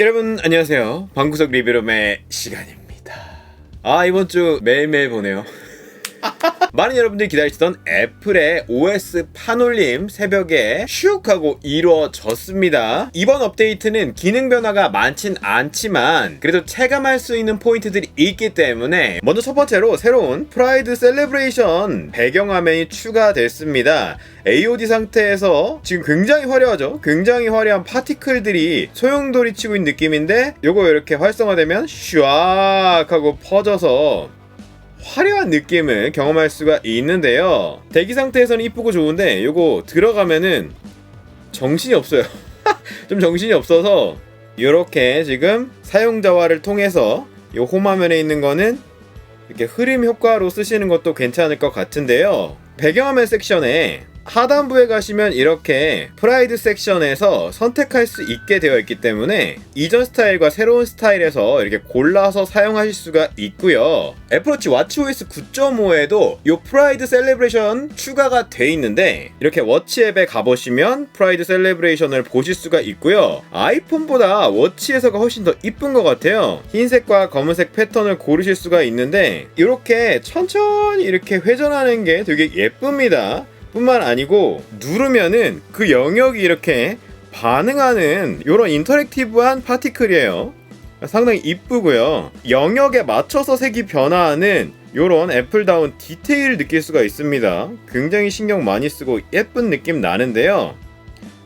여러분 안녕하세요. 방구석 리뷰룸의 시간입니다. 아 이번 주 매일매일 보네요. 많은 여러분들이 기다리시던 애플의 OS 판올림 새벽에 슉 하고 이루어졌습니다. 이번 업데이트는 기능 변화가 많진 않지만 그래도 체감할 수 있는 포인트들이 있기 때문에 먼저 첫 번째로 새로운 프라이드 셀레브레이션 배경화면이 추가됐습니다. AOD 상태에서 지금 굉장히 화려하죠? 굉장히 화려한 파티클들이 소용돌이 치고 있는 느낌인데 요거 이렇게 활성화되면 슈악 하고 퍼져서 화려한 느낌을 경험할 수가 있는데요. 대기 상태에서는 이쁘고 좋은데 이거 들어가면은 정신이 없어요. 좀 정신이 없어서 이렇게 지금 사용자화를 통해서 이 홈화면에 있는 거는 이렇게 흐림 효과로 쓰시는 것도 괜찮을 것 같은데요. 배경화면 섹션에 하단부에 가시면 이렇게 프라이드 섹션에서 선택할 수 있게 되어 있기 때문에 이전 스타일과 새로운 스타일에서 이렇게 골라서 사용하실 수가 있고요. 애플워치 와치OS 9.5에도 이 프라이드 셀레브레이션 추가가 돼 있는데 이렇게 워치 앱에 가보시면 프라이드 셀레브레이션을 보실 수가 있고요. 아이폰보다 워치에서가 훨씬 더 이쁜 것 같아요. 흰색과 검은색 패턴을 고르실 수가 있는데 이렇게 천천히 이렇게 회전하는 게 되게 예쁩니다. 뿐만 아니고 누르면은 그 영역이 이렇게 반응하는 이런 인터랙티브한 파티클이에요. 상당히 이쁘고요. 영역에 맞춰서 색이 변화하는 이런 애플다운 디테일을 느낄 수가 있습니다. 굉장히 신경 많이 쓰고 예쁜 느낌 나는데요.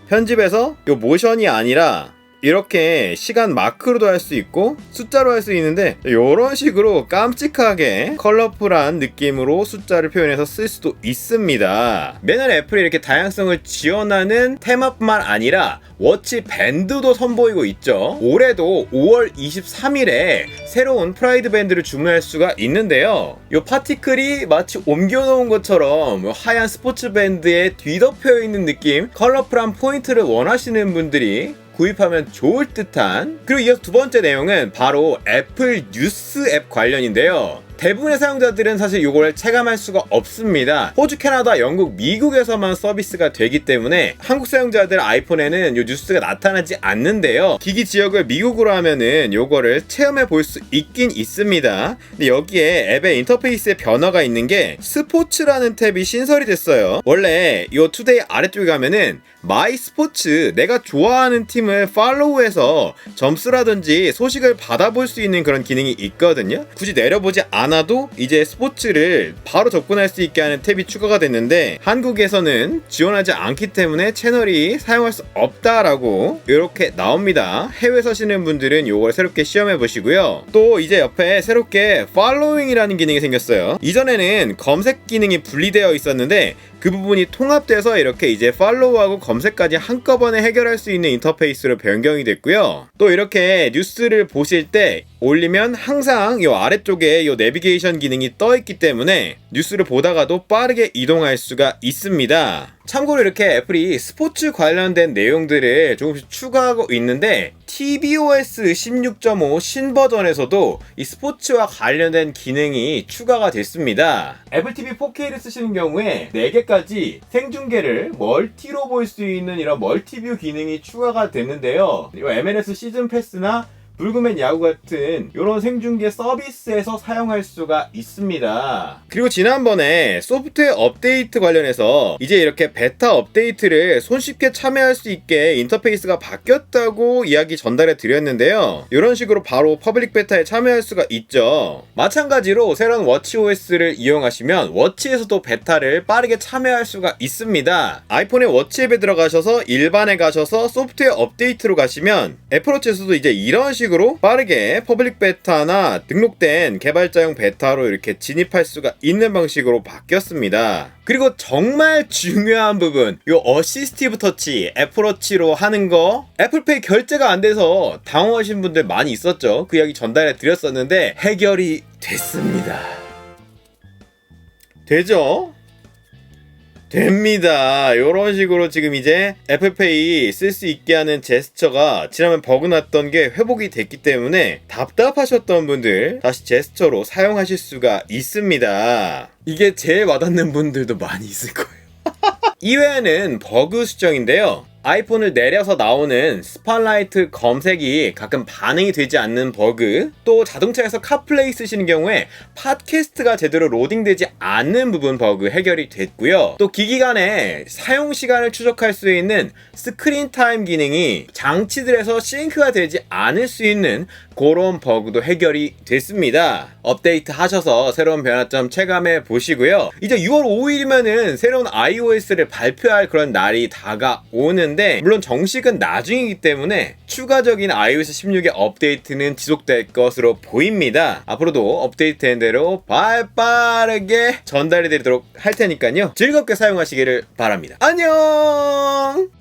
편집에서 이 모션이 아니라 이렇게 시간 마크로도 할 수 있고 숫자로 할 수 있는데 이런 식으로 깜찍하게 컬러풀한 느낌으로 숫자를 표현해서 쓸 수도 있습니다. 매년 애플이 이렇게 다양성을 지원하는 테마뿐만 아니라 워치 밴드도 선보이고 있죠. 올해도 5월 23일에 새로운 프라이드 밴드를 주문할 수가 있는데요. 이 파티클이 마치 옮겨놓은 것처럼 하얀 스포츠 밴드에 뒤덮여 있는 느낌, 컬러풀한 포인트를 원하시는 분들이 구입하면 좋을 듯한 그리고 이어서 두 번째 내용은 바로 애플 뉴스 앱 관련인데요. 대부분의 사용자들은 사실 이걸 체감할 수가 없습니다. 호주, 캐나다, 영국, 미국에서만 서비스가 되기 때문에 한국 사용자들 아이폰에는 이 뉴스가 나타나지 않는데요. 기기 지역을 미국으로 하면은 이거를 체험해 볼 수 있긴 있습니다. 근데 여기에 앱의 인터페이스에 변화가 있는 게 스포츠라는 탭이 신설이 됐어요. 원래 이 투데이 아래쪽에 가면은 마이 스포츠 내가 좋아하는 팀을 팔로우해서 점수라든지 소식을 받아볼 수 있는 그런 기능이 있거든요. 굳이 내려보지 않 아도 이제 스포츠를 바로 접근할 수 있게 하는 탭이 추가가 됐는데 한국에서는 지원하지 않기 때문에 채널이 사용할 수 없다라고 이렇게 나옵니다. 해외 사시는 분들은 이걸 새롭게 시험해 보시고요. 또 이제 옆에 새롭게 팔로잉이라는 기능이 생겼어요. 이전에는 검색 기능이 분리되어 있었는데 그 부분이 통합돼서 이렇게 이제 팔로우하고 검색까지 한꺼번에 해결할 수 있는 인터페이스로 변경이 됐고요. 또 이렇게 뉴스를 보실 때 올리면 항상 이 아래쪽에 이 내비게이션 기능이 떠 있기 때문에 뉴스를 보다가도 빠르게 이동할 수가 있습니다. 참고로 이렇게 애플이 스포츠 관련된 내용들을 조금씩 추가하고 있는데 tvOS 16.5 신버전에서도 이 스포츠와 관련된 기능이 추가가 됐습니다. 애플 TV 4K를 쓰시는 경우에 4개까지 생중계를 멀티로 볼 수 있는 이런 멀티뷰 기능이 추가가 됐는데요. 이 MLS 시즌 패스나 불금엔 야구 같은 이런 생중계 서비스에서 사용할 수가 있습니다. 그리고 지난번에 소프트웨어 업데이트 관련해서 이제 이렇게 베타 업데이트를 손쉽게 참여할 수 있게 인터페이스가 바뀌었다고 이야기 전달해 드렸는데요. 이런 식으로 바로 퍼블릭 베타에 참여할 수가 있죠. 마찬가지로 새로운 워치OS를 이용하시면 워치에서도 베타를 빠르게 참여할 수가 있습니다. 아이폰의 워치 앱에 들어가셔서 일반에 가셔서 소프트웨어 업데이트로 가시면 애플워치에서도 이제 이런 식으로 식으로 빠르게 퍼블릭 베타나 등록된 개발자용 베타로 이렇게 진입할 수가 있는 방식으로 바뀌었습니다. 그리고 정말 중요한 부분, 이 어시스티브 터치 애플워치로 하는 거 애플페이 결제가 안 돼서 당황하신 분들 많이 있었죠. 그 이야기 전달해 드렸었는데 해결이 됐습니다. 되죠? 됩니다. 이런 식으로 지금 이제 애플페이 쓸 수 있게 하는 제스처가 지난번 버그 났던 게 회복이 됐기 때문에 답답하셨던 분들 다시 제스처로 사용하실 수가 있습니다. 이게 제일 와닿는 분들도 많이 있을 거예요. 이외에는 버그 수정인데요. 아이폰을 내려서 나오는 스팟라이트 검색이 가끔 반응이 되지 않는 버그, 또 자동차에서 카플레이 쓰시는 경우에 팟캐스트가 제대로 로딩되지 않는 부분 버그 해결이 됐고요. 또 기기 간의 사용 시간을 추적할 수 있는 스크린 타임 기능이 장치들에서 싱크가 되지 않을 수 있는 그런 버그도 해결이 됐습니다. 업데이트 하셔서 새로운 변화점 체감해 보시고요. 이제 6월 5일이면은 새로운 iOS를 발표할 그런 날이 다가오 는데 물론 정식은 나중이기 때문에 추가적인 iOS 16의 업데이트는 지속될 것으로 보입니다. 앞으로도 업데이트된 대로 발빠르게 전달해 드리도록 할 테니까요. 즐겁게 사용하시기를 바랍니다. 안녕!